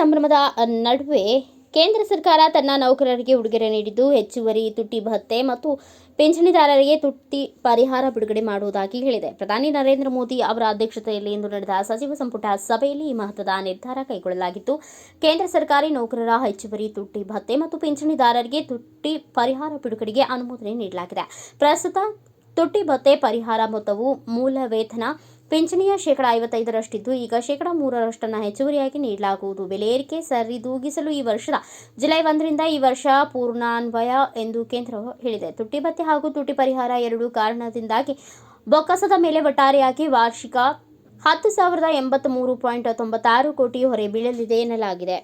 ಸಂಭ್ರಮದ ನಡುವೆ ಕೇಂದ್ರ ಸರ್ಕಾರ ತನ್ನ ನೌಕರರಿಗೆ ಉಡುಗೊರೆ ನೀಡಿದ್ದು, ಹೆಚ್ಚುವರಿ ತುಟ್ಟಿ ಭತ್ತೆ ಮತ್ತು ಪಿಂಚಣಿದಾರರಿಗೆ ತುಟ್ಟಿ ಪರಿಹಾರ ಬಿಡುಗಡೆ ಮಾಡುವುದಾಗಿ ಹೇಳಿದೆ. ಪ್ರಧಾನಿ ನರೇಂದ್ರ ಮೋದಿ ಅವರ ಅಧ್ಯಕ್ಷತೆಯಲ್ಲಿ ಇಂದು ನಡೆದ ಸಚಿವ ಸಂಪುಟ ಸಭೆಯಲ್ಲಿ ಈ ಮಹತ್ವದ ನಿರ್ಧಾರ ಕೈಗೊಳ್ಳಲಾಗಿತ್ತು. ಕೇಂದ್ರ ಸರ್ಕಾರಿ ನೌಕರರ ಹೆಚ್ಚುವರಿ ತುಟ್ಟಿ ಭತ್ತೆ ಮತ್ತು ಪಿಂಚಣಿದಾರರಿಗೆ ತುಟ್ಟಿ ಪರಿಹಾರ ಬಿಡುಗಡೆಗೆ ಅನುಮೋದನೆ ನೀಡಲಾಗಿದೆ. ಪ್ರಸ್ತುತ ತುಟ್ಟಿ ಭತ್ತೆ ಪರಿಹಾರ ಮೊತ್ತವು ಮೂಲ ವೇತನ, ಪಿಂಚಣಿಯ ಶೇಕಡ ಐವತ್ತೈದರಷ್ಟಿದ್ದು ಈಗ ಶೇಕಡ ಮೂರರಷ್ಟನ್ನು ಹೆಚ್ಚುವರಿಯಾಗಿ ನೀಡಲಾಗುವುದು. ಬೆಲೆ ಏರಿಕೆ ಸರಿದೂಗಿಸಲು ಈ ವರ್ಷದ ಜುಲೈ ಒಂದರಿಂದ ಈ ವರ್ಷ ಪೂರ್ಣಾನ್ವಯ ಎಂದು ಕೇಂದ್ರ ಹೇಳಿದೆ. ತುಟ್ಟಿ ಭತ್ತೆ ಹಾಗೂ ತುಟ್ಟಿ ಪರಿಹಾರ ಎರಡು ಕಾರಣದಿಂದಾಗಿ ಬೊಕ್ಕಸದ ಮೇಲೆ ಒಟ್ಟಾರೆಯಾಗಿ ವಾರ್ಷಿಕ ಹತ್ತು ಸಾವಿರದ ಎಂಬತ್ತ್ಮೂರು ಪಾಯಿಂಟ್ ತೊಂಬತ್ತಾರು ಕೋಟಿ ಹೊರೆ ಬೀಳಲಿದೆ ಎನ್ನಲಾಗಿದೆ.